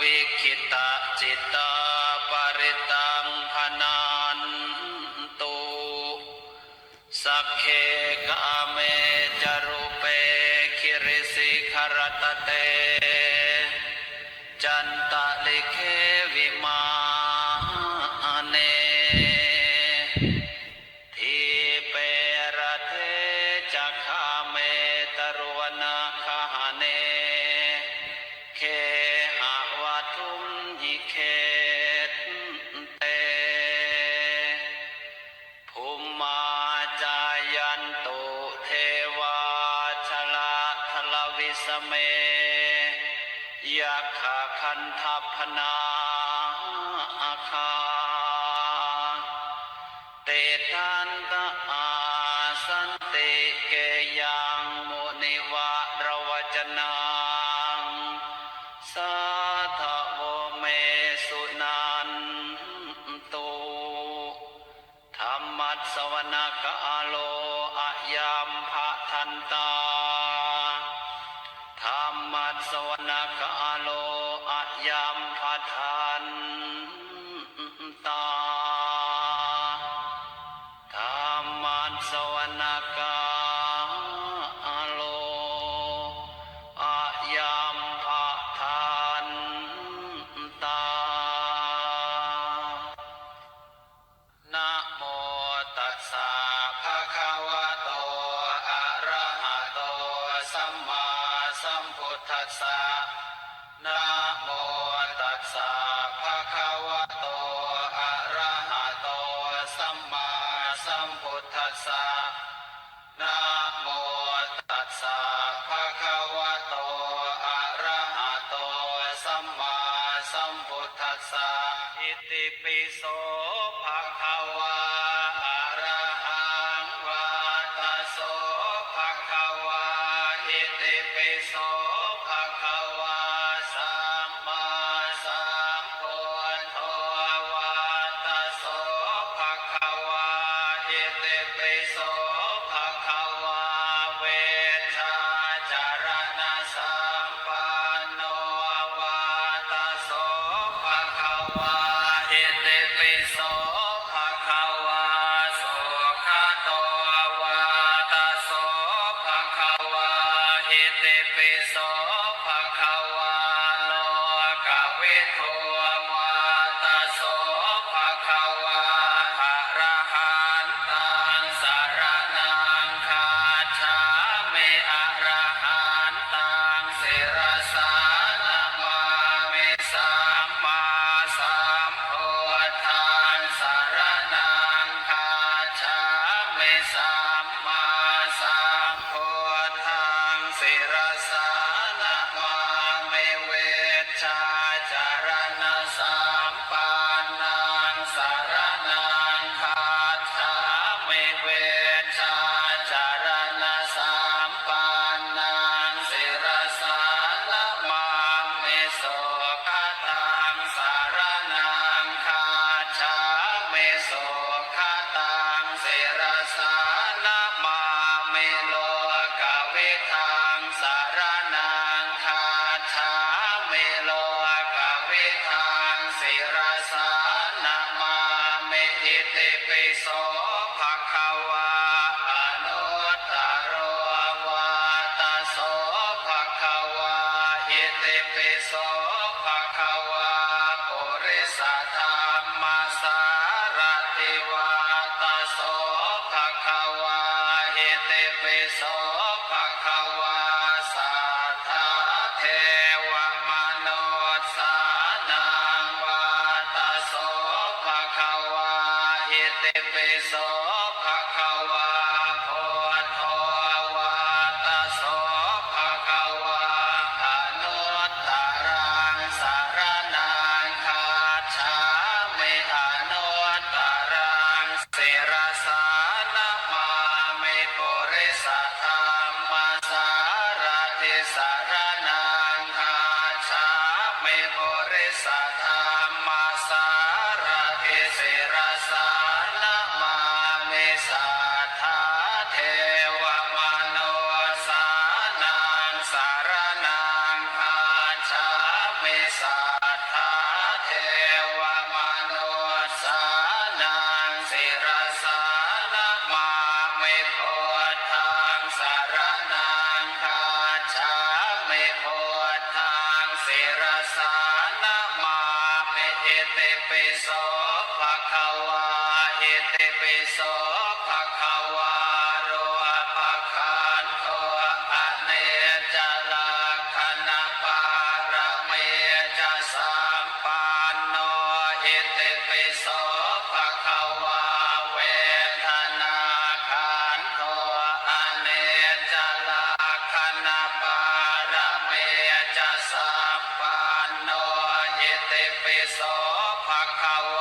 วิคิตะจิตตาปริตังพนันตุสักเคกาเมจรุเปคิริสิขรตเต จันตะลิเค เมยะขาคันทัพนาอาคา เตทันตะาสันติเกยังโมนิวะระวจนาสาธโวเมสุนันตุธรรมัสวนาคาโลอายามภะทันตา สวนาการโลอายามภะทานตา นะโมตัสสะภะคะวะโต อะระหะโต สัมมาสัมพุทธัสสะนะโม สะอิติปิโส ปิโสภะคะวะ เตปิโภะควาอนุตตรวาตาโภะควาอิเปิโภะควาปุริสธรรมสารติวาตาโภะควาอิเปิโภะควา Praise the โสภะคะวาเอิติปิโสภะคะวาโรภะคันโตอะเนจลักขณปารเมจสัมปันโนเอิติปิโสภะคะวา ภ